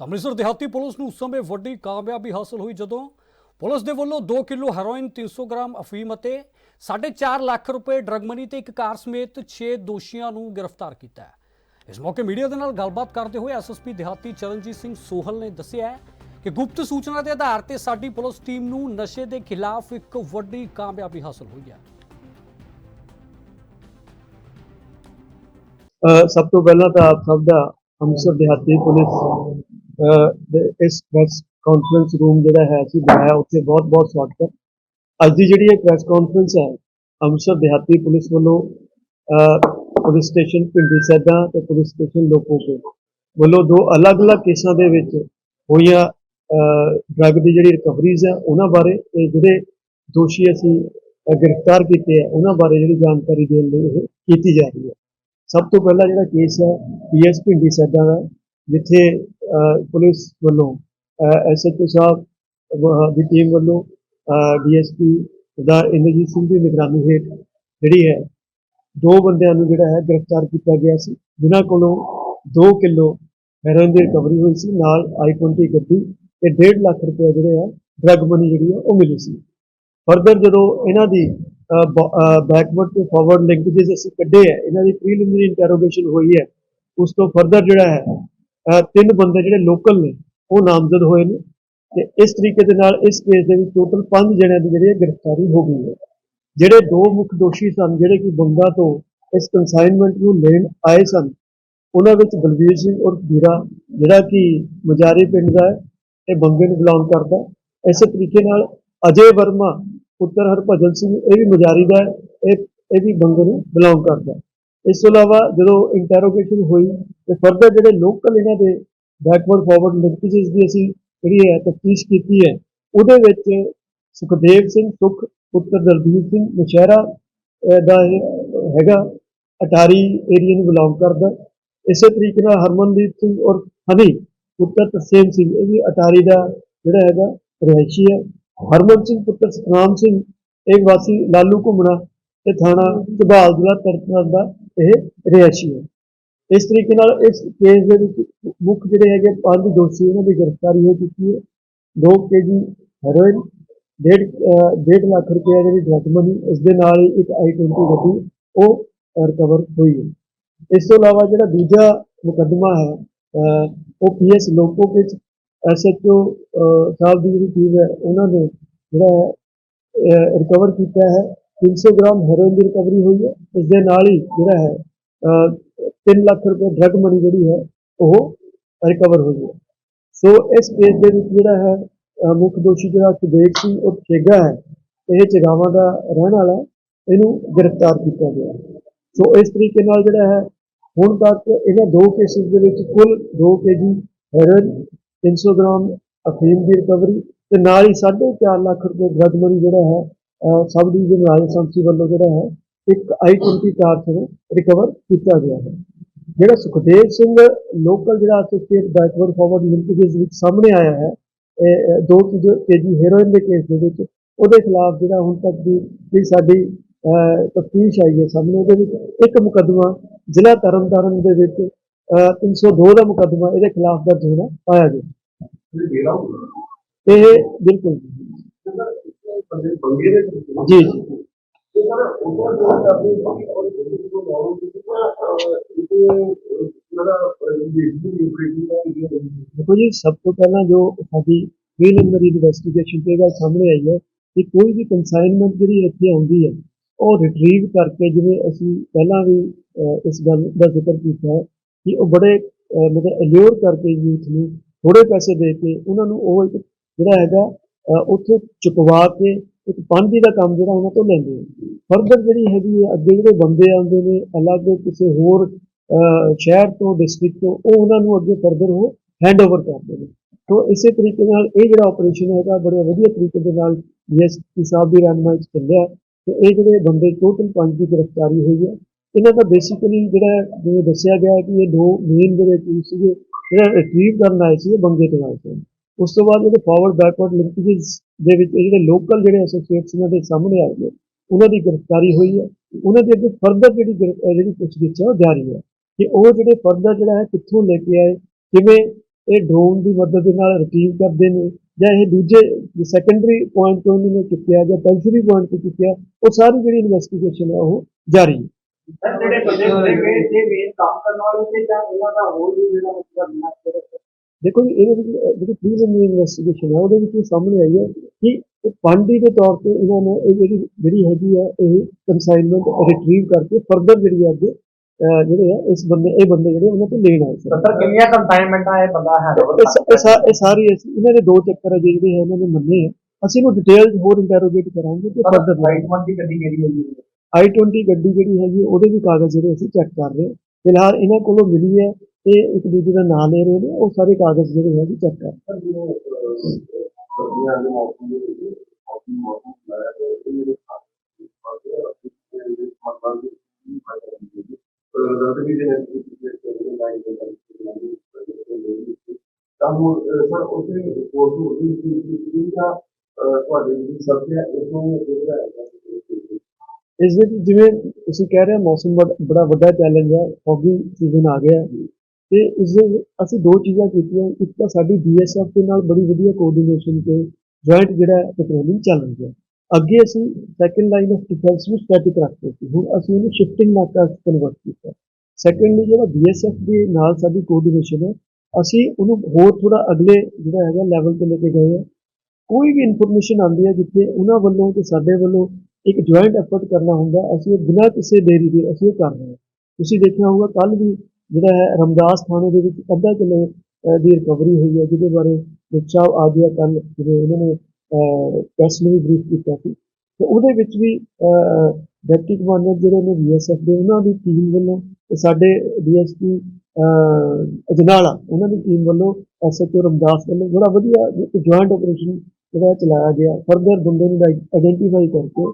ਤਾਂ ਅੰਮ੍ਰਿਤਸਰ ਦਿਹਾਤੀ ਪੁਲਿਸ ਨੂੰ ਉਸ ਸਮੇਂ ਵੱਡੀ ਕਾਮਯਾਬੀ ਹਾਸਲ ਹੋਈ ਜਦੋਂ ਪੁਲਿਸ ਦੇ ਵੱਲੋਂ 2 ਕਿਲੋ ਹੈਰੋਇਨ 300 ਗ੍ਰਾਮ ਅਫੀਮ ਅਤੇ 4.5 ਲੱਖ ਰੁਪਏ ਡਰਗ ਮਨੀ ਤੇ ਇੱਕ ਕਾਰ ਸਮੇਤ 6 ਦੋਸ਼ੀਆਂ ਨੂੰ ਗ੍ਰਿਫਤਾਰ ਕੀਤਾ ਹੈ। ਇਸ ਮੌਕੇ ਮੀਡੀਆ ਦੇ ਨਾਲ ਗੱਲਬਾਤ ਕਰਦੇ ਹੋਏ ਐਸਐਸਪੀ ਦਿਹਾਤੀ ਚਰਨਜੀਤ ਸਿੰਘ ਸੋਹਲ ਨੇ ਦੱਸਿਆ ਕਿ ਗੁਪਤ ਸੂਚਨਾ ਦੇ ਆਧਾਰ ਤੇ ਸਾਡੀ ਪੁਲਿਸ ਟੀਮ ਨੂੰ ਨਸ਼ੇ ਦੇ ਖਿਲਾਫ ਇੱਕ ਵੱਡੀ ਕਾਮਯਾਬੀ ਹਾਸਲ ਹੋਈ ਹੈ। ਸਭ ਤੋਂ ਪਹਿਲਾਂ ਤਾਂ ਆਪ ਸਭ ਦਾ ਅੰਮ੍ਰਿਤਸਰ ਦਿਹਾਤੀ ਪੁਲਿਸ ਇਸ ਪ੍ਰੈਸ ਕਾਨਫਰੰਸ ਰੂਮ ਜਿਹੜਾ ਹੈ ਅਸੀਂ ਬਣਾਇਆ, ਉੱਥੇ ਬਹੁਤ ਬਹੁਤ ਸਵਾਗਤ ਹੈ। ਅੱਜ ਦੀ ਜਿਹੜੀ ਇਹ ਪ੍ਰੈਸ ਕਾਨਫਰੰਸ ਹੈ, ਅੰਮ੍ਰਿਤਸਰ ਦਿਹਾਤੀ ਪੁਲਿਸ ਵੱਲੋਂ ਪੁਲਿਸ ਸਟੇਸ਼ਨ ਪਿੰਡੀ ਸੈਦਾ ਤੇ ਪੁਲਿਸ ਸਟੇਸ਼ਨ ਲੋਕੋਕੇ ਵੱਲੋਂ ਦੋ ਅਲੱਗ-ਅਲੱਗ ਕੇਸਾਂ ਦੇ ਵਿੱਚ ਹੋਈਆਂ ਡਰੱਗ ਦੀ ਜਿਹੜੀ ਰਿਕਵਰੀਜ਼ ਹੈ, ਉਹਨਾਂ ਬਾਰੇ ਤੇ ਜਿਹੜੇ ਦੋਸ਼ੀ ਅਸੀਂ ਗ੍ਰਿਫਤਾਰ ਕੀਤੇ ਆ ਉਹਨਾਂ ਬਾਰੇ ਜਿਹੜੀ ਜਾਣਕਾਰੀ ਦੇਣ ਲਈ ਇਹ ਕੀਤੀ ਜਾ ਰਹੀ ਹੈ। ਸਭ ਤੋਂ ਪਹਿਲਾਂ ਜਿਹੜਾ ਕੇਸ ਹੈ ਪੀਐਸ ਭਿੰਡੀ ਸੈਦਾ ਦਾ ਜਿੱਥੇ ਪੁਲਿਸ ਵੱਲੋਂ ਐਸਐਚਓ ਸਾਹਿਬ ਵ- ਦੀ ਟੀਮ ਵੱਲੋਂ ਡੀਐਸਪੀ ਦਾ ਇੰਦਰਜੀਤ ਸਿੰਘ ਦੀ ਨਿਗਰਾਨੀ ਹੇਠ ਜਿਹੜੀ ਹੈ, ਦੋ ਬੰਦਿਆਂ ਨੂੰ ਜਿਹੜਾ ਹੈ ਗ੍ਰਿਫਤਾਰ ਕੀਤਾ ਗਿਆ ਸੀ, ਜਿਨ੍ਹਾਂ ਕੋਲੋਂ 2 ਕਿਲੋ ਹੈਰੋਇਨ ਦੀ ਰਿਕਵਰੀ ਹੋਈ ਸੀ, ਨਾਲ i20 ਗੱਡੀ ਤੇ 1.5 ਲੱਖ ਰੁਪਏ ਜਿਹੜੇ ਆ ਡਰੱਗ ਮਨੀ ਜਿਹੜੀ ਆ ਉਹ ਮਿਲੀ ਸੀ। ਫਰਦਰ ਜਦੋਂ ਇਹਨਾਂ ਦੀ ਬੈਕਵਰਡ ਤੇ ਫਾਰਵਰਡ ਲਿੰਕੇजेस ਅਸੀਂ ਕੱਢੇ ਆ ਇਹਨਾਂ ਦੀ ਪ੍ਰੀਲਿਮਿਨਰੀ ਇੰਟਰੋਗੇਸ਼ਨ ਹੋਈ ਹੈ, ਉਸ ਤੋਂ ਫਰਦਰ ਜਿਹੜਾ ਹੈ ਤਿੰਨ ਬੰਦੇ ਜਿਹੜੇ ਲੋਕਲ ਨੇ ਉਹ ਨਾਮਜ਼ਦ ਹੋਏ ਨੇ ਤੇ ਇਸ ਤਰੀਕੇ ਦੇ ਨਾਲ ਇਸ ਕੇਸ ਦੇ ਵਿੱਚ ਟੋਟਲ 5 ਜਣਿਆਂ ਦੀ ਜਿਹੜੀ ਹੈ ਗ੍ਰਿਫਤਾਰੀ ਹੋ ਗਈ ਹੈ ਜਿਹੜੇ ਦੋ ਮੁੱਖ ਦੋਸ਼ੀ ਸਨ ਜਿਹੜੇ ਕਿ ਬੰਗਾ ਤੋਂ ਇਸ ਕੰਸਾਈਨਮੈਂਟ ਨੂੰ ਲੈਣ ਆਏ ਸਨ ਉਹਨਾਂ ਵਿੱਚ ਬਲਵੀਰ ਸਿੰਘ ਔਰ ਵੀਰਾ ਜਿਹੜਾ ਕਿ ਮਜਾਰੀ ਪਿੰਡ ਦਾ ਹੈ ਇਹ ਬੰਗੇ ਨੂੰ ਬਿਲੋਂਗ ਕਰਦਾ ਹੈ। ਇਸੇ ਤਰੀਕੇ ਨਾਲ ਅਜੇ ਵਰਮਾ ਪੁੱਤਰ ਹਰਭਜਨ ਸਿੰਘ ਇਹ ਵੀ ਮਜਾਰੀ ਦਾ ਹੈ, ਇਹ ਇਹ ਵੀ ਬੰਗੇ ਨੂੰ ਬਿਲੋਂਗ ਕਰਦਾ ਇਸ ਤੋਂ ਇਲਾਵਾ ਜਦੋਂ ਇੰਟਰੋਗੇਸ਼ਨ ਹੋਈ, ਤੇ ਫਰਦਰ ਜਿਹੜੇ ਲੋਕਲ ਇਹਨਾਂ ਦੇ ਬੈਕਵਰਡ ਫਾਰਵਰਡ ਲਿੰਕੇजेस ਦੀ ਅਸੀਂ ਜਿਹੜੀ ਹੈ ਤਫਤੀਸ਼ ਕੀਤੀ ਹੈ, ਉਹਦੇ ਵਿੱਚ ਸੁਖਦੇਵ ਸਿੰਘ ਸੁਖ, ਪੁੱਤਰ ਦਲਬੀਰ ਸਿੰਘ ਨਸ਼ਹਿਰਾ ਦਾ ਇਹ ਹੈਗਾ, ਅਟਾਰੀ ਏਰੀਆ ਨੂੰ ਬਿਲੋਂਗ ਕਰਦਾ ਇਸੇ ਤਰੀਕੇ ਨਾਲ ਹਰਮਨਦੀਪ ਸਿੰਘ ਔਰ ਹਨੀ, ਪੁੱਤਰ ਤਰਸੇਮ ਸਿੰਘ, ਇਹ ਵੀ ਅਟਾਰੀ ਦਾ ਜਿਹੜਾ ਹੈਗਾ ਰਿਹਾਇਸ਼ੀ ਹੈ। ਹਰਮਨ ਸਿੰਘ, ਪੁੱਤਰ ਸਤਨਾਮ ਸਿੰਘ, ਇਹ ਵਾਸੀ ਲਾਲੂ ਘੁੰਮਣਾ ਤੇ ਥਾਣਾ ਘਬਾਲ ਜ਼ਿਲ੍ਹਾ ਤਰਨਤਾਰਨ ਦਾ ਇਹ ਰਿਹਾਇਸ਼ੀ ਹੈ। ਇਸ ਤਰੀਕੇ ਨਾਲ ਇਸ ਕੇਸ ਦੇ ਵਿੱਚ ਮੁੱਖ ਜਿਹੜੇ ਹੈਗੇ ਪੰਜ ਦੋਸ਼ੀ ਉਹਨਾਂ ਦੀ ਗ੍ਰਿਫਤਾਰੀ ਹੋ ਚੁੱਕੀ ਹੈ। 2 ਕੇਜੀ ਹੈਰੋਇਨ ਡੇਢ ਅਹ, ਡੇਢ ਲੱਖ ਰੁਪਏ ਜਿਹੜੀ ਡਰਗ ਮਨੀ ਇਸ ਦੇ ਨਾਲ ਹੀ ਇੱਕ i20 ਗੱਡੀ ਉਹ ਰਿਕਵਰ ਹੋਈ ਹੈ। ਇਸ ਤੋਂ ਇਲਾਵਾ ਜਿਹੜਾ ਦੂਜਾ ਮੁਕੱਦਮਾ ਹੈ ਅਹ, ਉਹ ਪੀਐਸ ਲੋਕੋ ਵਿੱਚ ਐਸਐਚਓ ਸਾਹਿਬ ਦੀ ਜਿਹੜੀ ਟੀਮ ਹੈ ਉਹਨਾਂ ਨੇ ਜਿਹੜਾ ਹੈ ਰਿਕਵਰ ਕੀਤਾ ਹੈ। 300 ਗ੍ਰਾਮ ਹੈਰੋਇਨ ਦੀ ਰਿਕਵਰੀ ਹੋਈ ਹੈ। ਇਸ ਦੇ ਨਾਲ ਹੀ ਜਿਹੜਾ ਹੈ ਅਹ, 3 ਲੱਖ ਰੁਪਏ ਡਰਗ ਮਨੀ ਜਿਹੜੀ ਹੈ ਉਹ ਰਿਕਵਰ ਹੋਈ ਹੈ। ਸੋ ਇਸ ਕੇਸ ਦੇ ਵਿੱਚ ਜਿਹੜਾ ਹੈ ਮੁੱਖ ਦੋਸ਼ੀ ਜਿਹੜਾ ਸੁਦੇਵ ਸੀ ਉਹ ਛੇਗਾ ਹੈ। ਇਹ ਚੇਗਾਵਾਂ ਦਾ ਰਹਿਣ ਵਾਲਾ ਇਹਨੂੰ ਗ੍ਰਿਫਤਾਰ ਕੀਤਾ ਗਿਆ ਸੋ ਇਸ ਤਰੀਕੇ ਨਾਲ ਜਿਹੜਾ ਹੈ ਹੁਣ ਤੱਕ ਇਹਨਾਂ ਦੋ ਕੇਸਿਸ ਦੇ ਵਿੱਚ ਕੁੱਲ 2 ਕੇਜੀ ਹੈਰੋਇਨ 300 ਗ੍ਰਾਮ ਅਫੀਮ ਦੀ ਰਿਕਵਰੀ ਤੇ ਨਾਲ ਹੀ 4.5 ਲੱਖ ਰੁਪਏ ਡਰਗ ਮਨੀ ਜਿਹੜਾ ਹੈ ਸਬ ਡਿਵੀਜ਼ਨ ਰਾਜਸਥਾਨੀ ਵੱਲੋਂ ਜਿਹੜਾ ਹੈ ਇੱਕ i20 ਕਾਰ ਤੋਂ ਰਿਕਵਰ ਕੀਤਾ ਗਿਆ ਹੈ। ਜਿਹੜਾ ਸੁਖਦੇਵ ਸਿੰਘ ਲੋਕਲ ਜਿਹੜਾ ਐਸੋਸੀਏਟ ਬੈਕਵਰਡ ਫਾਰਵਰਡ ਲਿੰਕੇजेस ਵਿੱਚ ਸਾਹਮਣੇ ਆਇਆ ਹੈ ਦੋ 2 ਕੇਜੀ ਹੈਰੋਇਨ ਦੇ ਕੇਸ ਦੇ ਵਿੱਚ ਉਹਦੇ ਖਿਲਾਫ ਜਿਹੜਾ ਹੁਣ ਤੱਕ ਦੀ ਜਿਹੜੀ ਸਾਡੀ ਤਫਤੀਸ਼ ਆਈ ਹੈ ਸਾਹਮਣੇ ਉਹਦੇ ਵਿੱਚ ਇੱਕ ਮੁਕੱਦਮਾ ਜ਼ਿਲ੍ਹਾ ਤਰਨਤਾਰਨ ਦੇ ਵਿੱਚ ਅਹ, 302 ਦਾ ਮੁਕੱਦਮਾ ਇਹਦੇ ਖਿਲਾਫ ਦਰਜ ਹੋਣਾ ਪਾਇਆ ਗਿਆ। ਇਹ ਬਿਲਕੁਲ ਜੀ ਜੀ। ਦੇਖੋ ਜੀ, ਸਭ ਤੋਂ ਪਹਿਲਾਂ ਜੋ ਸਾਡੀ ਪ੍ਰੀਲਿਮਿਨਰੀ ਇਨਵੈਸਟੀਗੇਸ਼ਨ ਤੇ ਇਹ ਗੱਲ ਸਾਹਮਣੇ ਆਈ ਹੈ ਕਿ ਕੋਈ ਵੀ ਕੰਸਾਈਨਮੈਂਟ ਜਿਹੜੀ ਇੱਥੇ ਆਉਂਦੀ ਹੈ, ਉਹ ਰਿਟਰੀਵ ਕਰਕੇ ਜਿਵੇਂ ਅਸੀਂ ਪਹਿਲਾਂ ਵੀ ਇਸ ਗੱਲ ਦਾ ਜ਼ਿਕਰ ਕੀਤਾ ਹੈ ਕਿ ਉਹ ਬੜੇ ਮਤਲਬ ਅਲਿਓਰ ਕਰਕੇ ਯੂਥ ਨੂੰ ਥੋੜੇ ਪੈਸੇ ਦੇ ਕੇ ਉਹਨਾਂ ਨੂੰ ਉਹ ਇੱਕ ਜਿਹੜਾ ਹੈਗਾ ਉੱਥੇ ਚੁਕਵਾ ਕੇ ਇੱਕ ਪਾਂਡੀ ਦਾ ਕੰਮ ਜਿਹੜਾ ਉਹਨਾਂ ਤੋਂ ਲੈਂਦੇ ਆ। ਫਰਦਰ ਜਿਹੜੀ ਹੈਗੀ ਹੈ ਅੱਗੇ ਜਿਹੜੇ ਬੰਦੇ ਆਉਂਦੇ ਨੇ, ਅਲੱਗ ਕਿਸੇ ਹੋਰ ਸ਼ਹਿਰ ਤੋਂ ਡਿਸਟ੍ਰਿਕਟ ਤੋਂ, ਉਹ ਉਹਨਾਂ ਨੂੰ ਅੱਗੇ ਫਰਦਰ ਉਹ ਹੈਂਡਓਵਰ ਕਰਦੇ ਨੇ। ਤੋਂ ਇਸੇ ਤਰੀਕੇ ਨਾਲ ਇਹ ਜਿਹੜਾ ਆਪਰੇਸ਼ਨ ਹੈਗਾ, ਬੜੇ ਵਧੀਆ ਤਰੀਕੇ ਦੇ ਨਾਲ ਡੀਐਸਪੀ ਸਾਹਿਬ ਦੀ ਰਹਿਨਮਾਈ ਚ ਚੱਲਿਆ। ਤੇ ਇਹ ਜਿਹੜੇ ਬੰਦੇ ਟੋਟਲ ਪੰਜ ਦੀ ਗ੍ਰਿਫਤਾਰੀ ਹੋਈ ਹੈ ਇਹਨਾਂ ਦਾ ਬੇਸਿਕਲੀ ਜਿਹੜਾ ਜਿਵੇਂ ਦੱਸਿਆ ਗਿਆ ਕਿ ਇਹ ਦੋ ਮੇਨ ਜਿਹੜੇ ਚੀਜ਼ ਸੀਗੇ ਜਿਹੜਾ ਰਿਟਰੀਵ ਕਰਨ ਆਏ ਸੀ ਬੰਦੇ ਤੋਂ ਆਏ ਸੀ। ਉਸ ਤੋਂ ਬਾਅਦ ਜਿਹੜੇ ਫਾਰਵਰਡ ਬੈਕਵਰਡ ਲਿੰਕੇजेस ਦੇ ਵਿੱਚ ਜਿਹੜੇ ਲੋਕਲ ਜਿਹੜੇ ਐਸੋਸੀਏਟਸ ਇਹਨਾਂ ਦੇ ਸਾਹਮਣੇ ਆਏ ਨੇ, ਉਹਨਾਂ ਦੀ ਗ੍ਰਿਫਤਾਰੀ ਹੋਈ ਹੈ। ਉਹਨਾਂ ਦੇ ਅੱਗੇ ਫਰਦਰ ਜਿਹੜੀ ਜਿਹੜੀ ਪੁੱਛਗਿੱਛ ਹੈ ਉਹ ਜਾਰੀ ਹੈ। ਕਿ ਉਹ ਜਿਹੜੇ ਫਰਦਰ ਜਿਹੜਾ ਹੈ ਕਿੱਥੋਂ ਲੈ ਕੇ ਆਏ, ਕਿਵੇਂ ਇਹ ਡਰੋਨ ਦੀ ਮਦਦ ਦੇ ਨਾਲ ਰਿਟਰੀਵ ਕਰਦੇ ਨੇ, ਜਾਂ ਇਹ ਦੂਜੇ ਸੈਕੰਡਰੀ ਪੁਆਇੰਟ ਤੋਂ ਉਹਨਾਂ ਨੇ ਚੁੱਕਿਆ ਜਾਂ ਟੈਰਸ਼ਰੀ ਪੁਆਇੰਟ ਤੋਂ ਚੁੱਕਿਆ, ਉਹ ਸਾਰੀ ਜਿਹੜੀ ਇਨਵੈਸਟੀਗੇਸ਼ਨ ਹੈ ਉਹ ਜਾਰੀ ਹੈ। ਜਿਹੜੇ ਬੰਦੇ ਫੜੇ ਗਏ ਮੇਨ ਕੰਮ ਕਰਨ ਵਾਲੇ ਸੀ ਜਾਂ ਇਹਨਾਂ ਦਾ ਹੋਰ ਵੀ ਜਿਹੜਾ ਮਤਲਬ ਨਾ ਦੇਖੋ ਜੀ ਇਹਦੇ ਵਿੱਚ ਜਿਹੜੀ ਪ੍ਰੀਲਿਮਿਨਰੀ ਇਨਵੈਸਟੀਗੇਸ਼ਨ ਹੈ ਉਹਦੇ ਵਿੱਚ ਇਹ ਸਾਹਮਣੇ ਆਈ ਹੈ ਕਿ ਇੱਕ ਫੰਡੀ ਦੇ ਤੌਰ ਤੇ ਇਹਨਾਂ ਨੇ ਇਹ ਜਿਹੜੀ ਜਿਹੜੀ ਹੈਗੀ ਹੈ ਇਹ ਕਨਸਾਈਨਮੈਂਟ ਰਿਟਰੀਵ ਕਰਕੇ ਫਰਦਰ ਜਿਹੜੀ ਹੈ ਅੱਗੇ ਜਿਹੜੇ ਹੈ ਇਸ ਬੰਦੇ ਇਹ ਬੰਦੇ ਜਿਹੜੇ ਉਹਨਾਂ ਤੋਂ ਲੈਣ ਆਏ ਸਨ ਸਰ ਕਿੰਨੀਆਂ ਕੰਸਾਈਨਮੈਂਟਾਂ ਇਹ ਬੰਦਾ ਹੈ? ਇਹ ਸ- ਸਾ- ਸਾਰੀ ਇਹਨਾਂ ਦੇ ਦੋ ਚੱਕਰ ਹੈ ਜਿਹੜੇ ਹੈ ਇਹਨਾਂ ਨੇ ਮੰਨੇ ਹੈ ਅਸੀਂ ਇਹਨੂੰ ਡਿਟੇਲ ਹੋਰ ਇੰਟਰੋਗੇਟ ਕਰਾਂਗੇ ਤੇ ਫਰਦਰ ਰਾਈਟ ਵਨ ਦੀ ਗੱਡੀ ਕਿਹੜੀ ਹੈ ਜੀ? I20 ਗੱਡੀ ਜਿਹੜੀ ਹੈਗੀ ਉਹਦੇ ਵੀ ਕਾਗਜ਼ ਜਿਹੜੇ ਅਸੀਂ ਚੈੱਕ ਕਰ ਰਹੇ ਹਾਂ। ਫਿਲਹਾਲ ਇਹਨਾਂ ਕੋਲੋਂ ਮਿਲੀ ਹੈ ਤੇ ਇੱਕ ਦੂਜੇ ਦਾ ਨਾਮ ਲੈ ਰਹੇ ਨੇ, ਉਹ ਸਾਰੇ ਕਾਗਜ਼ ਜਿਹੜੇ ਹੈ ਅਸੀਂ ਚੈੱਕ ਕਰ ਤਾਂ ਹੁਣ ਸਰ ਉਸੇ ਰਿਪੋਰਟ ਨੂੰ। ਵੀ ਜਿਹੜਾ ਤੁਹਾਡੇ ਜਿਹੜੀ ਸਬਜ਼ੀ ਹੈ ਇਹਨੂੰ ਜਿਹੜਾ ਇਸ ਦੇ ਜਿਵੇਂ ਤੁਸੀਂ ਕਹਿ ਰਹੇ ਹੋ, ਮੌਸਮ ਬੜਾ ਵੱਡਾ ਚੈਲੰਜ ਹੈ ਫੌਗੀ ਸੀਜ਼ਨ ਆ ਗਿਆ ਹੈ। ਤੇ ਇਸ ਅਸੀਂ ਦੋ ਚੀਜ਼ਾਂ ਕੀਤੀਆਂ। ਇੱਕ ਤਾਂ ਸਾਡੀ ਬੀਐਸਐਫ ਦੇ ਨਾਲ ਬੜੀ ਵਧੀਆ ਕੋਆਰਡੀਨੇਸ਼ਨ ਤੇ ਜੁਆਇੰਟ ਜਿਹੜਾ ਪੈਟਰੋਲਿੰਗ ਚੱਲ ਰਹੀ ਹੈ। ਅੱਗੇ ਅਸੀਂ ਸੈਕੰਡ ਲਾਈਨ ਆਫ ਡਿਫੈਂਸ ਨੂੰ ਸਟੈਟਿਕ ਰੱਖਦੇ ਸੀ। ਹੁਣ ਅਸੀਂ ਇਹਨੂੰ ਸ਼ਿਫਟਿੰਗ ਨਾਕਾ ਕਨਵਰਟ ਕੀਤਾ ਸੈਕੰਡਲੀ ਜਿਹੜਾ ਬੀਐਸਐਫ ਦੇ ਨਾਲ ਸਾਡੀ ਕੋਆਰਡੀਨੇਸ਼ਨ ਹੈ, ਅਸੀਂ ਉਹਨੂੰ ਹੋਰ ਥੋੜਾ ਅਗਲੇ ਜਿਹੜਾ ਹੈਗਾ ਲੈਵਲ ਤੇ ਲੈ ਕੇ ਗਏ ਹਾਂ। ਕੋਈ ਵੀ ਇਨਫੋਰਮੇਸ਼ਨ ਆਉਂਦੀ ਹੈ ਜਿੱਥੇ ਉਹਨਾਂ ਵੱਲੋਂ ਤੇ ਸਾਡੇ ਵੱਲੋਂ ਇੱਕ ਜੁਆਇੰਟ ਐਫਰਟ ਕਰਨਾ ਹੁੰਦਾ ਅਸੀਂ ਉਹ ਬਿਨਾਂ ਕਿਸੇ ਦੇਰੀ ਦੇ ਅਸੀਂ ਉਹ ਕਰ ਰਹੇ ਹਾਂ। ਤੁਸੀਂ ਦੇਖਿਆ ਹੋਊਗਾ ਕੱਲ ਵੀ ਜਿਹੜਾ ਹੈ ਰਮਦਾਸ ਥਾਣੇ ਦੇ ਵਿੱਚ ਅੱਧਾ ਕਿਲੋ ਦੀ ਰਿਕਵਰੀ ਹੋਈ ਹੈ, ਜਿਹਦੇ ਬਾਰੇ ਮੁਖੀ ਸਾਹਿਬ ਆ ਗਿਆ ਕੱਲ ਜਿਹੜੇ ਉਹਨਾਂ ਨੇ ਪ੍ਰੈਸ ਨੂੰ ਵੀ ਬਰੀਫ ਕੀਤਾ ਸੀ। ਤੇ ਉਹਦੇ ਵਿੱਚ ਵੀ ਡਿਪਟੀ ਕਮਾਂਡਰ ਜਿਹੜੇ ਨੇ ਬੀਐਸਐਫ ਦੇ, ਉਹਨਾਂ ਦੀ ਟੀਮ ਵੱਲੋਂ ਤੇ ਸਾਡੇ ਡੀਐਸਪੀ ਅਜਨਾਲਾ, ਉਹਨਾਂ ਦੀ ਟੀਮ ਵੱਲੋਂ ਐਸਐਚਓ ਰਮਦਾਸ ਵੱਲੋਂ ਬੜਾ ਵਧੀਆ ਜੁਆਇੰਟ ਆਪਰੇਸ਼ਨ ਜਿਹੜਾ ਚਲਾਇਆ ਗਿਆ। ਫਰਦਰ ਬੰਦੇ ਨੂੰ ਆਈਡੈਂਟੀਫਾਈ ਕਰਕੇ